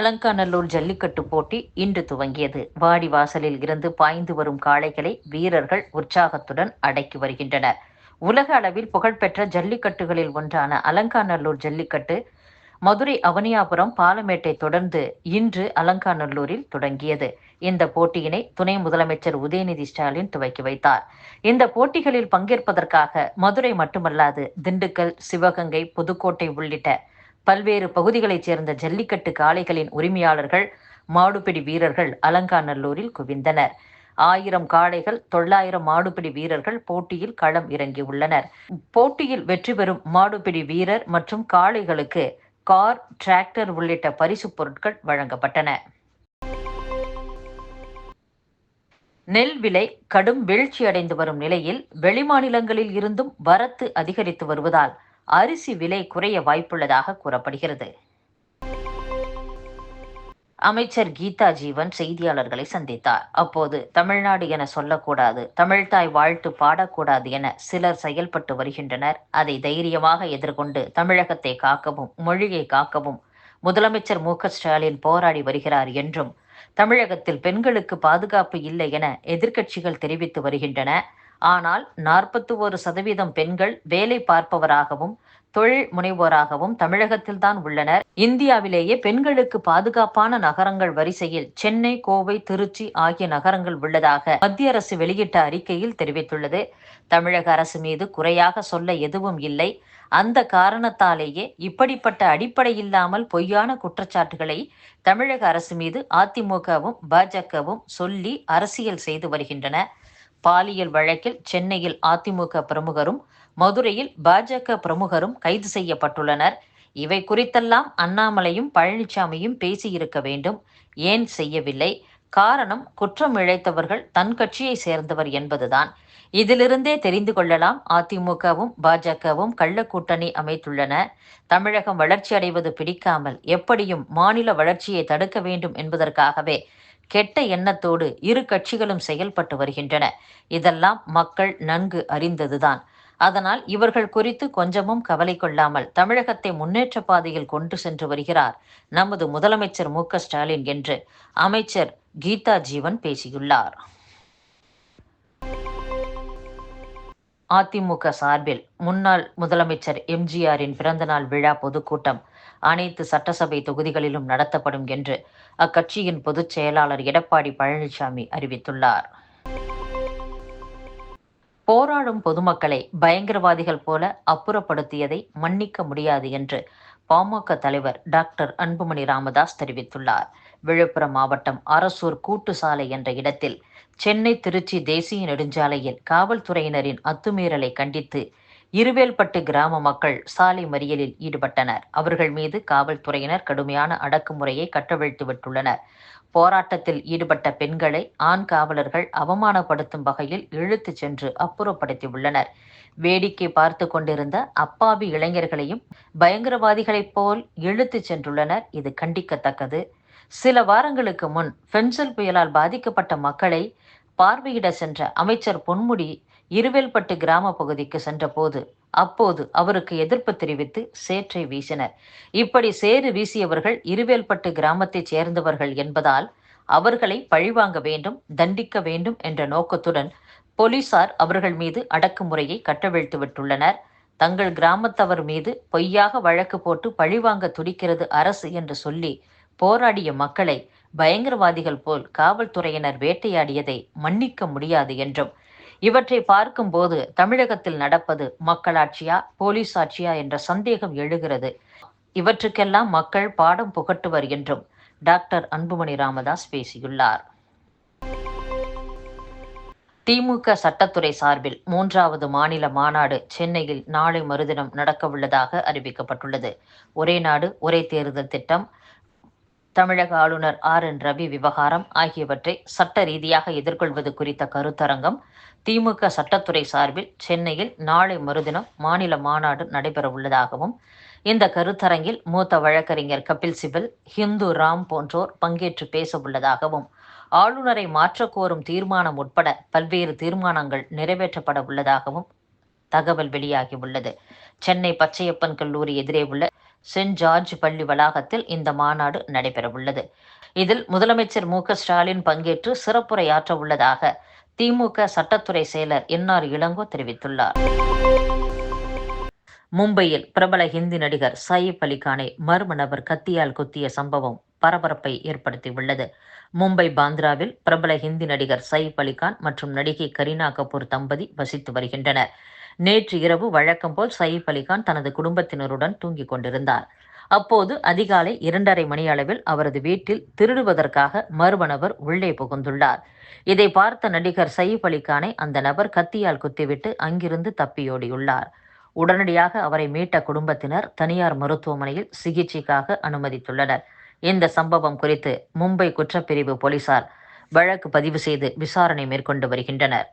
அலங்காநல்லூர் ஜல்லிக்கட்டு போட்டி இன்று துவங்கியது. வாடி வாசலில் இருந்து பாய்ந்து வரும் காளைகளை வீரர்கள் உற்சாகத்துடன் அடக்கி வருகின்றனர். உலக அளவில் புகழ்பெற்ற ஜல்லிக்கட்டுகளில் ஒன்றான அலங்காநல்லூர் ஜல்லிக்கட்டு மதுரை அவனியாபுரம் பாலமேட்டை தொடர்ந்து இன்று அலங்காநல்லூரில் தொடங்கியது. இந்த போட்டியினை துணை முதலமைச்சர் உதயநிதி ஸ்டாலின் துவக்கி வைத்தார். இந்த போட்டிகளில் பங்கேற்பதற்காக மதுரை மட்டுமல்லாது திண்டுக்கல் சிவகங்கை புதுக்கோட்டை உள்ளிட்ட பல்வேறு பகுதிகளைச் சேர்ந்த ஜல்லிக்கட்டு காளைகளின் உரிமையாளர்கள் மாடுபிடி வீரர்கள் அலங்காநல்லூரில் குவிந்தனர். ஆயிரம் காளைகள் தொள்ளாயிரம் மாடுபிடி வீரர்கள் போட்டியில் களம் இறங்கியுள்ளனர். போட்டியில் வெற்றி பெறும் மாடுபிடி வீரர் மற்றும் காளைகளுக்கு கார் டிராக்டர் உள்ளிட்ட பரிசுப் பொருட்கள் வழங்கப்பட்டன. நெல் விலை கடும் வீழ்ச்சியடைந்து வரும் நிலையில் வெளிமாநிலங்களில் இருந்தும் வரத்து அதிகரித்து வருவதால் அரிசி விலை குறைய வாய்ப்புள்ளதாக கூறப்படுகிறது. அமைச்சர் கீதா ஜீவன் செய்தியாளர்களை சந்தித்தார். அப்போது தமிழ்நாடு என சொல்லக்கூடாது தமிழ்தாய் வாழ்த்து பாடக்கூடாது என சிலர் செயல்பட்டு வருகின்றனர். அதை தைரியமாக எதிர்கொண்டு தமிழகத்தை காக்கவும் மொழியை காக்கவும் முதலமைச்சர் மு. ஸ்டாலின் போராடி வருகிறார் என்றும் தமிழகத்தில் பெண்களுக்கு பாதுகாப்பு இல்லை என எதிர்க்கட்சிகள் தெரிவித்து வருகின்றன. ஆனால் நாற்பத்தி ஒரு சதவீதம் பெண்கள் வேலை பார்ப்பவராகவும் தொழில் முனைவோராகவும் தமிழகத்தில்தான் உள்ளனர். இந்தியாவிலேயே பெண்களுக்கு பாதுகாப்பான நகரங்கள் வரிசையில் சென்னை கோவை திருச்சி ஆகிய நகரங்கள் உள்ளதாக மத்திய அரசு வெளியிட்ட அறிக்கையில் தெரிவித்துள்ளது. தமிழக அரசு மீது குறையாக சொல்ல எதுவும் இல்லை. அந்த காரணத்தாலேயே இப்படிப்பட்ட அடிப்படை இல்லாமல் பொய்யான குற்றச்சாட்டுகளை தமிழக அரசு மீது அதிமுகவும் பாஜகவும் சொல்லி அரசியல் செய்து வருகின்றன. பாலியல் வழக்கில் சென்னையில் அதிமுக பிரமுகரும் மதுரையில் பாஜக பிரமுகரும் கைது செய்யப்பட்டுள்ளனர். இவை குறித்தெல்லாம் அண்ணாமலையும் பழனிசாமியும் பேசியிருக்க வேண்டும். ஏன் செய்யவில்லை? காரணம் குற்றம் இழைத்தவர்கள் தன் கட்சியை சேர்ந்தவர் என்பதுதான். இதிலிருந்தே தெரிந்து கொள்ளலாம் அதிமுகவும் பாஜகவும் கள்ள கூட்டணி அமைத்துள்ளன. தமிழகம் வளர்ச்சி அடைவது பிடிக்காமல் எப்படியும் மாநில வளர்ச்சியை தடுக்க வேண்டும் என்பதற்காகவே கெட்ட எண்ணத்தோடு இரு கட்சிகளும் செயல்பட்டு வருகின்றன. இதெல்லாம் மக்கள் நன்கு அறிந்ததுதான். அதனால் இவர்கள் குறித்து கொஞ்சமும் கவலை கொள்ளாமல் தமிழகத்தை முன்னேற்ற பாதையில் கொண்டு சென்று வருகிறார் நமது முதலமைச்சர் மு ஸ்டாலின் என்று அமைச்சர் கீதா ஜீவன் பேசியுள்ளார். அதிமுக சார்பில் முன்னாள் முதலமைச்சர் எம்ஜிஆரின் பிறந்தநாள் விழா பொதுக்கூட்டம் அனைத்து சட்டசபை தொகுதிகளிலும் நடத்தப்படும் என்று அக்கட்சியின் பொதுச் செயலாளர் எடப்பாடி பழனிசாமி அறிவித்துள்ளார். போராடும் பொதுமக்களை பயங்கரவாதிகள் போல அப்புறப்படுத்தியதை மன்னிக்க முடியாது என்று பாமக தலைவர் டாக்டர் அன்புமணி ராமதாஸ் தெரிவித்துள்ளார். விழுப்புரம் மாவட்டம் அரசூர் கூட்டு சாலை என்ற இடத்தில் சென்னை திருச்சி தேசிய நெடுஞ்சாலையில் காவல்துறையினரின் அத்துமீறலை கண்டித்து இருவேல்பட்டு கிராம மக்கள் சாலை மறியலில் ஈடுபட்டனர். அவர்கள் மீது காவல்துறையினர் கடுமையான அடக்குமுறையை கட்டவிழ்த்து விட்டுள்ளனர் போராட்டத்தில் ஈடுபட்ட பெண்களை ஆண் காவலர்கள் அவமானப்படுத்தும் வகையில் இழுத்துச் சென்று அப்புறப்படுத்தியுள்ளனர். வேடிக்கை பார்த்து கொண்டிருந்த அப்பாவி இளைஞர்களையும் பயங்கரவாதிகளைப் போல் இழுத்துச் சென்றுள்ளனர். இது கண்டிக்கத்தக்கது. சில வாரங்களுக்கு முன் பென்சில் புயலால் பாதிக்கப்பட்ட மக்களை பார்வையிட சென்ற அமைச்சர் பொன்முடி இருவேல்பட்டு கிராம பகுதிக்கு சென்றபோது அப்போது அவருக்கு எதிர்ப்பு தெரிவித்து சேற்றை வீசினர். இப்படி சேறு வீசியவர்கள் இருவேல்பட்டு கிராமத்தைச் சேர்ந்தவர்கள் என்பதால் அவர்களை பழிவாங்க வேண்டும் தண்டிக்க வேண்டும் என்ற நோக்கத்துடன் போலீசார் அவர்கள் மீது அடக்குமுறையை கட்டவிழ்த்து விட்டுள்ளனர். தங்கள் கிராமத்தவர் மீது பொய்யாக வழக்கு போட்டு பழிவாங்க துடிக்கிறது அரசு என்று சொல்லி போராடிய மக்களை பயங்கரவாதிகள் போல் காவல்துறையினர் வேட்டையாடியதை மன்னிக்க முடியாது என்றும் இவற்றை பார்க்கும்போது தமிழகத்தில் நடப்பது மக்களாட்சியா போலீஸ் ஆட்சியா என்ற சந்தேகம் எழுகிறது. இவற்றுக்கெல்லாம் மக்கள் பாடம் புகட்டுவர் என்றும் டாக்டர் அன்புமணி ராமதாஸ் பேசியுள்ளார். திமுக சட்டத்துறை சார்பில் மூன்றாவது மாநில மாநாடு சென்னையில் நாளை மறுதினம் நடக்கவுள்ளதாக அறிவிக்கப்பட்டுள்ளது. ஒரே நாடு ஒரே தேர்தல் திட்டம். தமிழக ஆளுநர் ஆர் என் ரவி விவகாரம் ஆகியவற்றை சட்ட ரீதியாக எதிர்கொள்வது குறித்த கருத்தரங்கம் திமுக சட்டத்துறை சார்பில் சென்னையில் நாளை மறுதினம் மாநில மாநாடு நடைபெறவுள்ளதாகவும் இந்த கருத்தரங்கில் மூத்த வழக்கறிஞர் கபில் சிபல் ஹிந்து ராம் போன்றோர் பங்கேற்று பேசவுள்ளதாகவும் ஆளுநரை மாற்றக்கோரும் தீர்மானம் உட்பட பல்வேறு தீர்மானங்கள் நிறைவேற்றப்பட உள்ளதாகவும் தகவல் வெளியாகியுள்ளது சென்னை பச்சையப்பன் கல்லூரி எதிரே உள்ள சென்ட் ஜார்ஜ் பள்ளி வளாகத்தில் இந்த மாநாடு நடைபெறவுள்ளது இதில் முதலமைச்சர் மு. ஸ்டாலின் பங்கேற்று சிறப்புரையாற்ற உள்ளதாக திமுக சட்டத்துறை செயலர் என்ஆர் இளங்கோ தெரிவித்துள்ளார். மும்பையில் பிரபல ஹிந்தி நடிகர் சயீப் அலிகானை மர்ம நபர் கத்தியால் குத்திய சம்பவம் பரபரப்பை ஏற்படுத்தியுள்ளது. மும்பை பாந்திராவில் பிரபல ஹிந்தி நடிகர் சயீப் அலிகான் மற்றும் நடிகை கரீனா கபூர் தம்பதி வசித்து வருகின்றனர். நேற்று இரவு வழக்கம் போல் சயிப் அலிகான் தனது குடும்பத்தினருடன் தூங்கிக் கொண்டிருந்தார். அப்போது அதிகாலை இரண்டரை மணி அளவில் அவரது வீட்டில் திருடுவதற்காக மர்ம நபர் உள்ளே புகுந்துள்ளார். இதை பார்த்த நடிகர் சயிப் அலிகானை அந்த நபர் கத்தியால் குத்திவிட்டு அங்கிருந்து தப்பியோடியுள்ளார். உடனடியாக அவரை மீட்ட குடும்பத்தினர் தனியார் மருத்துவமனையில் சிகிச்சைக்காக அனுமதித்துள்ளனர். இந்த சம்பவம் குறித்து மும்பை குற்றப்பிரிவு போலீசார் வழக்கு பதிவு செய்து விசாரணை மேற்கொண்டு வருகின்றனர்.